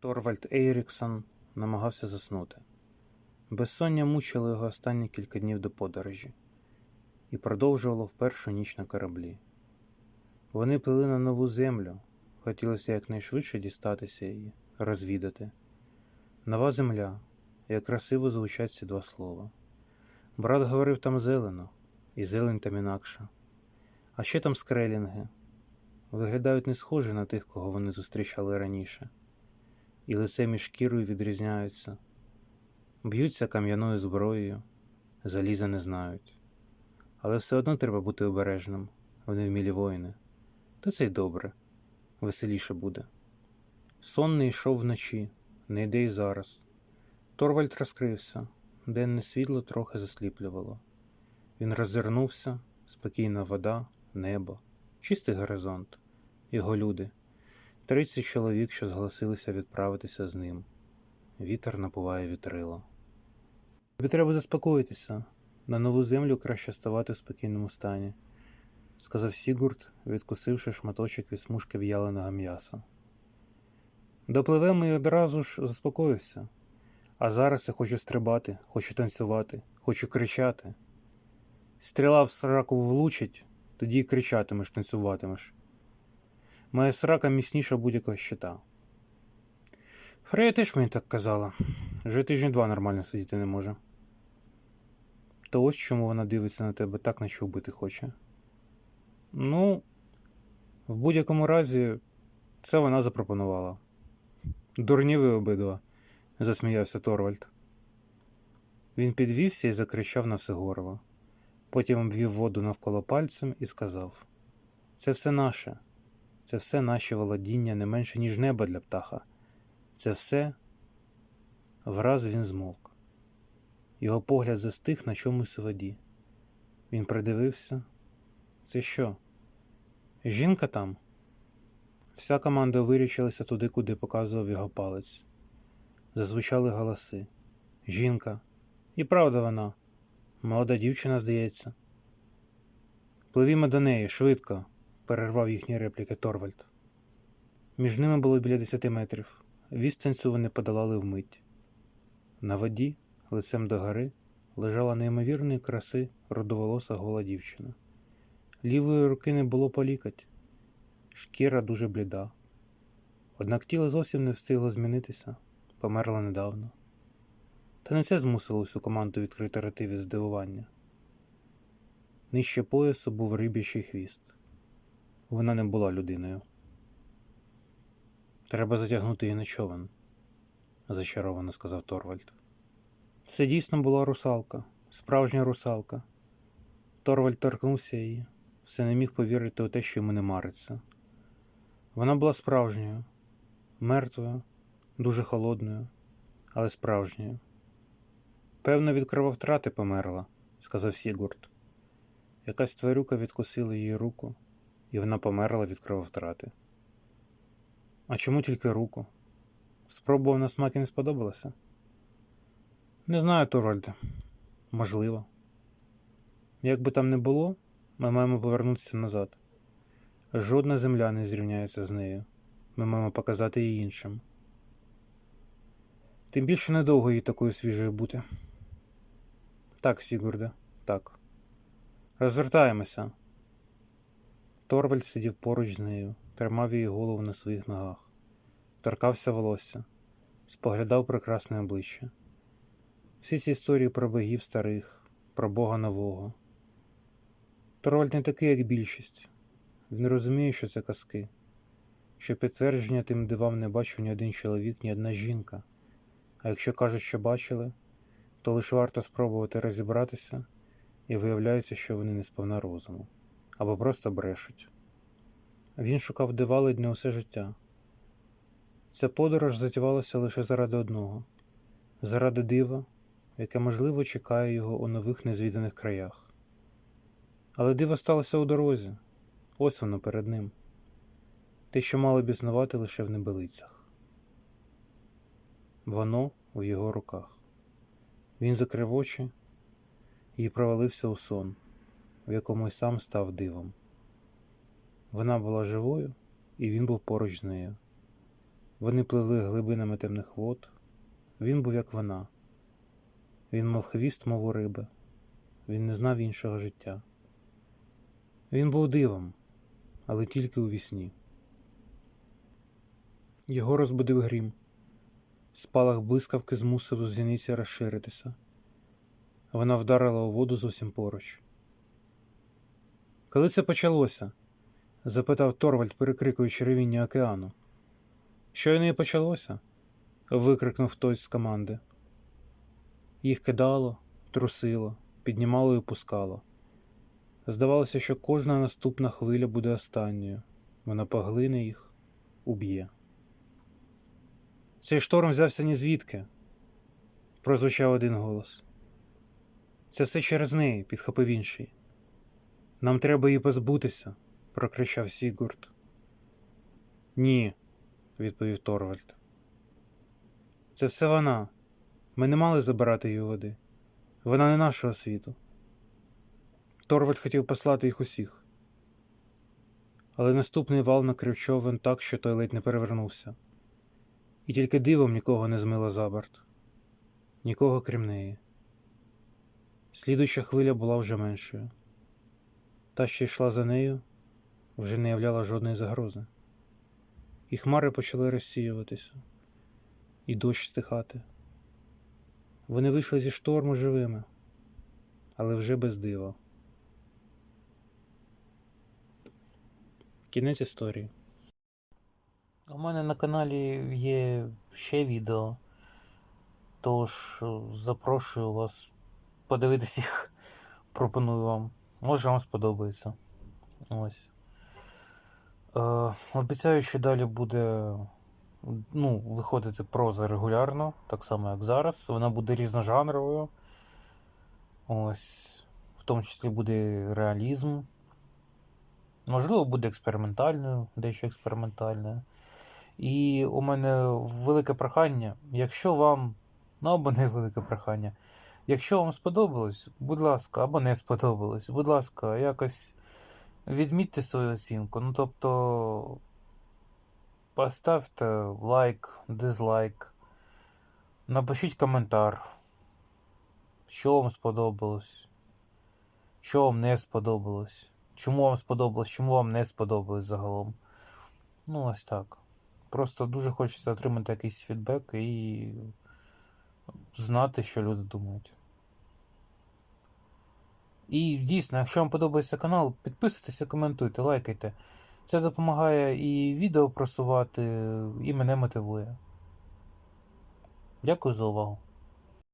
Торвальд Ейріксон намагався заснути. Безсоння мучило його останні кілька днів до подорожі і продовжувало в першу ніч на кораблі. Вони плили на нову землю, хотілося якнайшвидше дістатися її, розвідати. Нова земля, як красиво звучать ці два слова. Брат говорив там зелено, і зелень там інакша. А ще там скрелінги. Виглядають не схожі на тих, кого вони зустрічали раніше і лицем і шкірою відрізняються, б'ються кам'яною зброєю, заліза не знають. Але все одно треба бути обережним, вони вмілі воїни. Та це й добре, веселіше буде. Сон не йшов вночі, не йде й зараз. Торвальд розкрився, денне світло трохи засліплювало. Він роззирнувся, спокійна вода, небо, чистий горизонт, його люди. Тридцять чоловік, що зголосилися відправитися з ним. Вітер напуває вітрило. Тобі треба заспокоїтися. На нову землю краще ставати в спокійному стані, сказав Сігурд, відкусивши шматочок від смужки в'яленого м'яса. Допливемо і одразу ж заспокоюся. А зараз я хочу стрибати, хочу танцювати, хочу кричати. Стріла в сраку влучить, тоді кричатимеш, танцюватимеш. Моя срака міцніша будь-якого щита. Фрея теж мені так казала. Вже тижні два нормально сидіти не може. То ось чому вона дивиться на тебе так, наче вбити хоче. Ну, в будь-якому разі, це вона запропонувала. Дурні ви обидва, засміявся Торвальд. Він підвівся і закричав на все горло. Потім обвів воду навколо пальцем і сказав: Це все наше. Це все наші володіння не менше, ніж небо для птаха. Це все враз він змовк. Його погляд застиг на чомусь воді. Він придивився. Це що? Жінка там? Вся команда вирічилася туди, куди показував його палець. Зазвучали голоси. Жінка. І правда вона. Молода дівчина, здається. Пливімо до неї швидко перервав їхні репліки Торвальд. Між ними було біля десяти метрів. Відстань цю вони подолали вмить. На воді, лицем до гори, лежала неймовірної краси родоволоса гола дівчина. Лівої руки не було по лікать, шкіра дуже бліда. Однак тіло зовсім не встигло змінитися, померла недавно. Та не це змусило всю команду відкрити роти здивування. Нижче поясу був риб'ячий хвіст. Вона не була людиною. Треба затягнути її на човен, зачаровано сказав Торвальд. Це дійсно була русалка, справжня русалка. Торвальд торкнувся її, все не міг повірити у те, що йому не мариться. Вона була справжньою, мертвою, дуже холодною, але справжньою. Певно, від крововтрати померла, сказав Сігурд. Якась тварюка відкусила її руку і вона померла від крововтрати. А чому тільки руку? Спробував на смак і не сподобалося? Не знаю, Торвальде. Можливо. Як би там не було, ми маємо повернутися назад. Жодна земля не зрівняється з нею. Ми маємо показати її іншим. Тим більше недовго їй такою свіжою бути. Так, Сігурде, так. Розвертаємося. Торвальд сидів поруч з нею, тримав її голову на своїх ногах, торкався волосся, споглядав прекрасне обличчя. Всі ці історії про богів старих, про Бога нового. Торвальд не такий, як більшість. Він розуміє, що це казки, що підтвердження тим дивам не бачив ні один чоловік, ні одна жінка. А якщо кажуть, що бачили, то лише варто спробувати розібратися, і виявляється, що вони не сповна розуму або просто брешуть. Він шукав дива ледь усе життя. Ця подорож затівалася лише заради одного заради дива, яке, можливо, чекає його у нових незвіданих краях. Але диво сталося у дорозі, ось воно перед ним, те, що мало б існувати лише в небелицях. Воно у його руках. Він закрив очі і провалився у сон в якому й сам став дивом. Вона була живою, і він був поруч з нею. Вони пливли глибинами темних вод. Він був як вона. Він мав хвіст, мов у риби. Він не знав іншого життя. Він був дивом, але тільки у вісні. Його розбудив грім. Спалах блискавки змусив зіниці розширитися. Вона вдарила у воду зовсім поруч. Коли це почалося? запитав Торвальд, перекрикуючи ревіння океану. Щойно і почалося? викрикнув хтось з команди. Їх кидало, трусило, піднімало і опускало. Здавалося, що кожна наступна хвиля буде останньою. Вона поглине їх, уб'є. Цей шторм взявся ні звідки, прозвучав один голос. Це все через неї, підхопив інший. Нам треба її позбутися, прокричав Сігурд. Ні, відповів Торвальд. Це все вона. Ми не мали забирати її води. Вона не нашого світу. Торвальд хотів послати їх усіх. Але наступний вал накрив човен так, що той ледь не перевернувся. І тільки дивом нікого не змило за борт. Нікого крім неї. Слідуюча хвиля була вже меншою. Та, що йшла за нею, вже не являла жодної загрози. І хмари почали розсіюватися, і дощ стихати. Вони вийшли зі шторму живими, але вже без дива. Кінець історії. У мене на каналі є ще відео, тож запрошую вас подивитись їх. Пропоную вам. Може вам сподобається. Ось. Е, обіцяю, що далі буде ну, виходити проза регулярно, так само як зараз. Вона буде різножанровою. Ось. В тому числі буде реалізм. Можливо, буде експериментальною, дещо експериментальною. І у мене велике прохання, якщо вам, ну або не велике прохання, якщо вам сподобалось, будь ласка, або не сподобалось, будь ласка, якось відмітьте свою оцінку. Ну тобто поставте лайк, дизлайк, напишіть коментар, що вам сподобалось, що вам не сподобалось, чому вам сподобалось, чому вам не сподобалось загалом. Ну, ось так. Просто дуже хочеться отримати якийсь фідбек і знати, що люди думають. І дійсно, якщо вам подобається канал, підписуйтесь, коментуйте, лайкайте. Це допомагає і відео просувати, і мене мотивує. Дякую за увагу.